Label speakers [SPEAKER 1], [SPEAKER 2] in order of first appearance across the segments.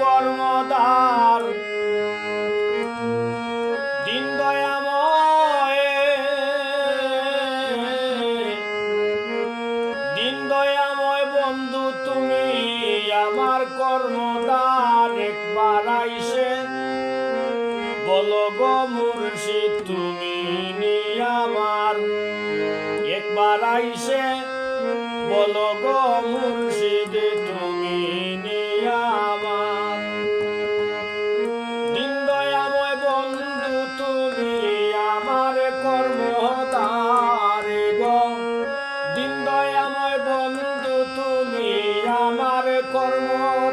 [SPEAKER 1] কর্মদার। দিন দয়াময়। দিন দয়াময় বন্ধু, তুমি আমার কর্মদার। একবার আইসে বলো গো তুমি নি আমার। একবার আইসে বলো গো আমার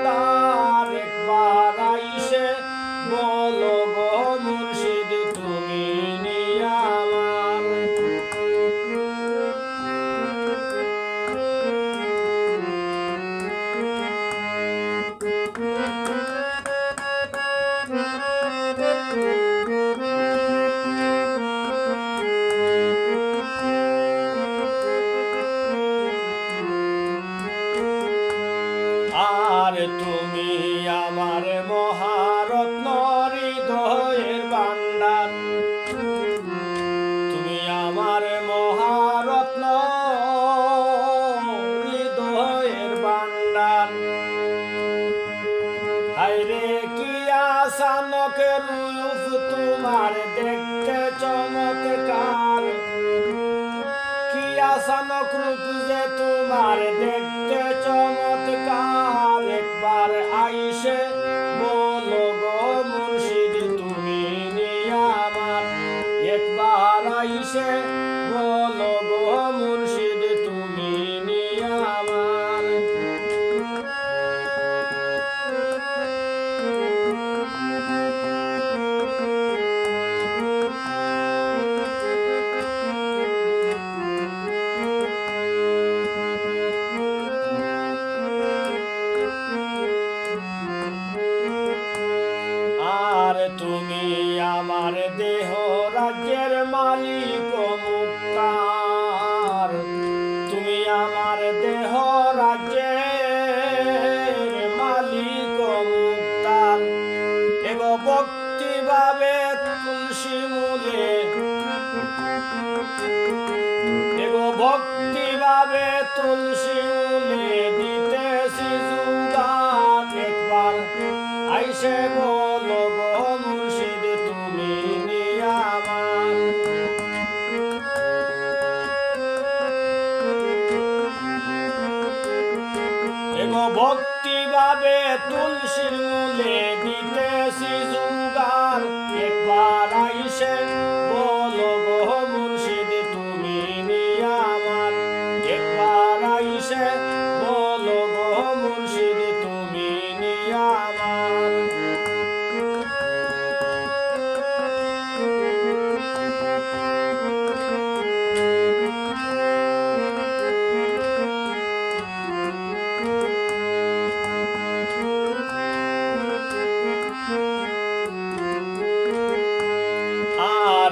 [SPEAKER 1] হাইরে কি আসানকের রূপ তোমার দেখতে চমৎকার? কি আসানক রূপ যে তোমার দেখতে চমৎকার? একবার আইসে বলো গো মুর্শিদ, তুমি আমার। একবার আইসে বলো আমার দেহ রাজ্যের মালিক মুক্তার। ভক্তি ভাবে তুলসী মূলে। এগ ভক্তি ভাবে তুলসী ভক্তি ভাবে তুলসী মূলে দিতেছি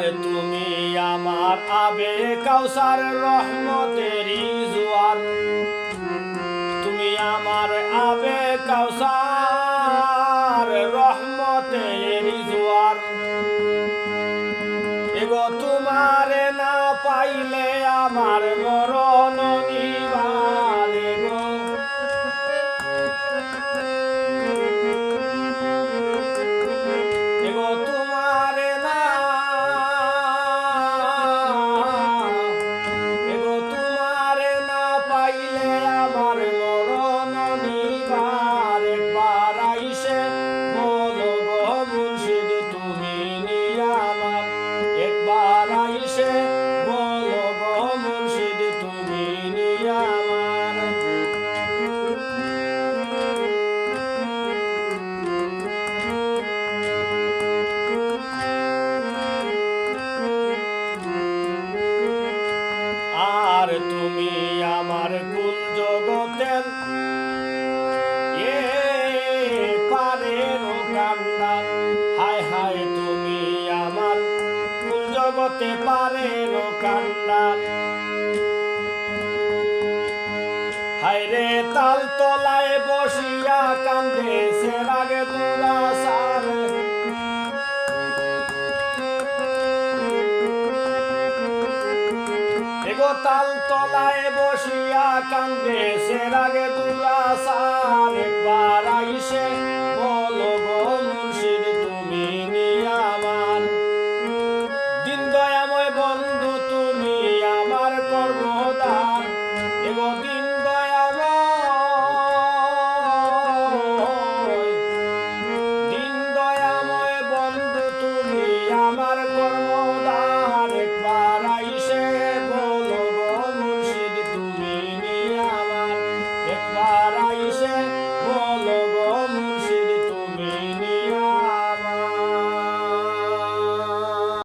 [SPEAKER 1] আর তুমি আমার আবে কাউসার, রহমতেরি জোয়ার তুমি আমার আবে কাউসার, রহমতেরি জোয়ার এগো তোমারে না পাইলে হতে পারে হাইরে তাল তলায় বসিয়া কান্দে সে রাগে দুরা সার তাল তলায় বসিয়া কান্দে সে রাগে দুরা সার একবার আইসে